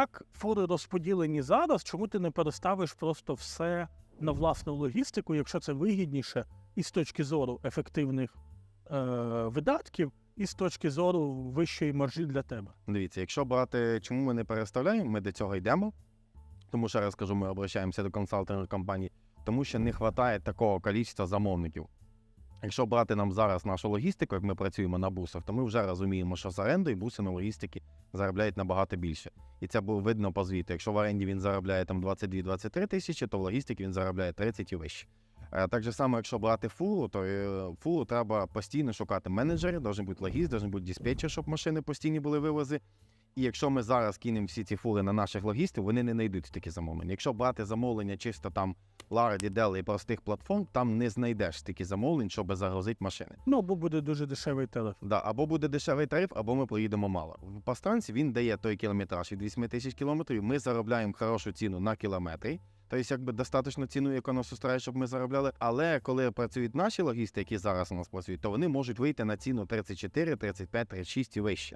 Як фури розподілені зараз, чому ти не переставиш просто все на власну логістику, якщо це вигідніше і з точки зору ефективних е, видатків, і з точки зору вищої маржі для тебе? Дивіться, якщо брати, чому ми не переставляємо, ми до цього йдемо. Тому ще раз кажу, ми обращаємося до консалтингових компаній, тому що не вистачає такого кількості замовників. Якщо брати нам зараз нашу логістику, як ми працюємо на бусах, то ми вже розуміємо, що з орендою буси на логістики заробляють набагато більше. І це було видно по звіту. Якщо в оренді він заробляє там 22-23 тисячі, то в логістиці він заробляє 30 і вище. Е, Так же само, якщо брати фуру, то е, фуру треба постійно шукати менеджери, должен бути логіст, должен бути диспетчер, щоб машини постійні були вивози. І якщо ми зараз кинемо всі ці фури на наших логістів, вони не знайдуть такі замовлення. Якщо брати замовлення чисто там Лара, Дел і простих платформ, там не знайдеш стільки замовлень, щоб загрузити машини. Ну, або буде дуже дешевий тариф. Да, або буде дешевий тариф, або ми проїдемо мало. В Пастранці він дає той кілометраж від 8 тисяч кілометрів. Ми заробляємо хорошу ціну на кілометри. Тобто, якби достатньо ціну, яку нас устроює, щоб ми заробляли. Але коли працюють наші логісти, які зараз у нас працюють, то вони можуть вийти на ціну 34, 35, 36 і вище.